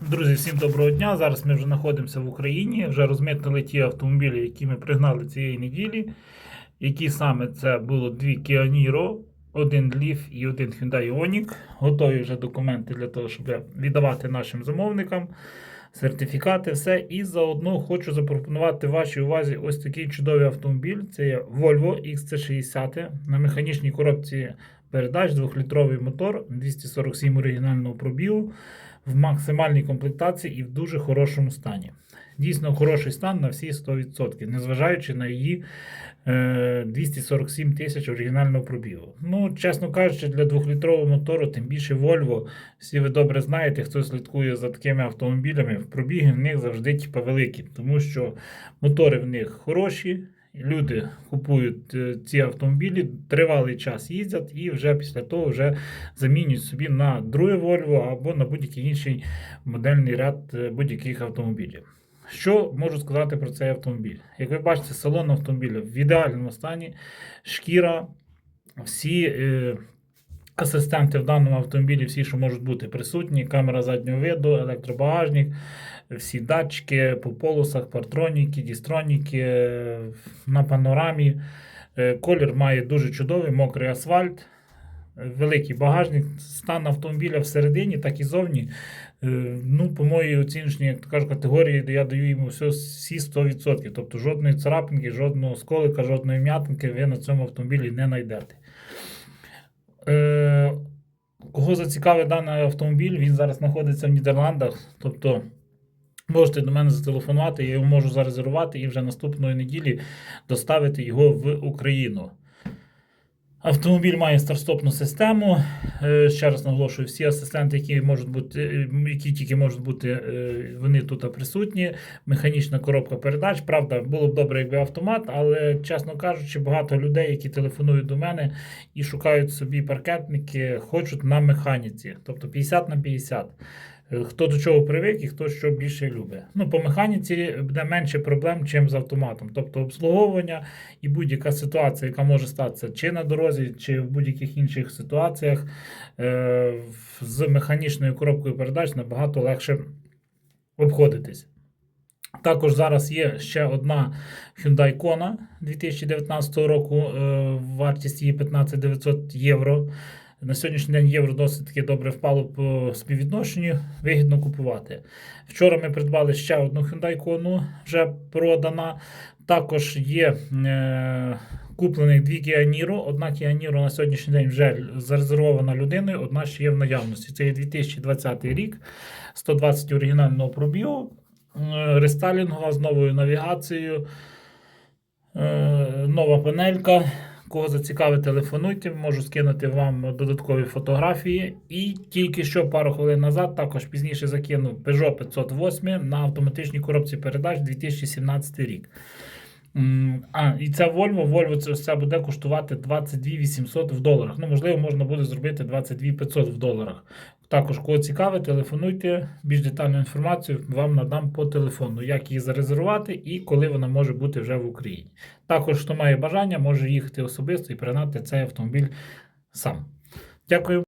Друзі, всім доброго дня. Зараз ми вже знаходимося в Україні. Вже розмитнили ті автомобілі, які ми пригнали цієї неділі. Які саме це було дві Kia Niro, один Leaf і один Hyundai Ioniq. Готові вже документи для того, щоб віддавати нашим замовникам. Сертифікати, все. І заодно хочу запропонувати вашій увазі ось такий чудовий автомобіль. Це є Volvo XC60 на механічній коробці передач, 2-літровий мотор, 247 оригінального пробігу в максимальній комплектації і в дуже хорошому стані. Дійсно хороший стан на всі 100%, незважаючи на її е, 247 тисяч оригінального пробігу. Ну, чесно кажучи, для 2-літрового мотору, тим більше Volvo, всі ви добре знаєте, хто слідкує за такими автомобілями, в пробіги в них завжди типа, великі, тому що мотори в них хороші. Люди купують е, ці автомобілі, тривалий час їздять і вже після того вже замінюють собі на друге Volvo або на будь-який інший модельний ряд е, будь-яких автомобілів. Що можу сказати про цей автомобіль? Як ви бачите, салон автомобіля в ідеальному стані, шкіра, всі е, асистенти в даному автомобілі, всі, що можуть бути присутні, камера заднього виду, електробагажник, всі датчики по полосах, партроніки, дістроніки е, на панорамі. Е, Колір має дуже чудовий, мокрий асфальт, великий багажник, стан автомобіля всередині, так і зовні. Е, Ну, по моїй оціночній, як то категорії, я даю йому все, всі 100%. Тобто жодної царапинки, жодного сколика, жодної м'ятинки ви на цьому автомобілі не знайдете. Е, Кого зацікавить даний автомобіль, він зараз знаходиться в Нідерландах. Тобто можете до мене зателефонувати, я його можу зарезервувати і вже наступної неділі доставити його в Україну. Автомобіль має старстопну систему. Е, Ще раз наголошую, всі асистенти, які можуть бути, е, які тільки можуть бути, е, вони тут присутні. Механічна коробка передач. Правда, було б добре, якби автомат, але чесно кажучи, багато людей, які телефонують до мене і шукають собі паркетники, хочуть на механіці, тобто 50 на 50. Е, Хто до чого привик і хто що більше любить. Ну, по механіці буде менше проблем, чим з автоматом. Тобто обслуговування і будь-яка ситуація, яка може статися чи на дорозі, чи в будь-яких інших ситуаціях, е, з механічною коробкою передач набагато легше обходитись. Також зараз є ще одна Hyundai Kona 2019 року. е, Вартість її 15 900 євро. На сьогоднішній день євро досить таки добре впало по співвідношенню, вигідно купувати. Вчора ми придбали ще одну Hyundai Kona, вже продана. Також є е, куплених дві Kia Niro. Одна Kia Niro на сьогоднішній день вже зарезервована людиною, одна ще є в наявності. Це є 2020 рік, 120 оригінального пробігу, е, рестайлінгова з новою навігацією, е, нова панелька. Кого зацікавить, телефонуйте, можу скинути вам додаткові фотографії. І тільки що пару хвилин назад, також пізніше закинув Peugeot 508 на автоматичній коробці передач 2017 рік. А, і ця Volvo, Volvo це, ось буде коштувати 22 800 в доларах. Ну, можливо, можна буде зробити 22 500 в доларах. Також, кого цікавить, телефонуйте. Більш детальну інформацію вам надам по телефону, як її зарезервувати і коли вона може бути вже в Україні. Також, хто має бажання, може їхати особисто і пригнати цей автомобіль сам. Дякую.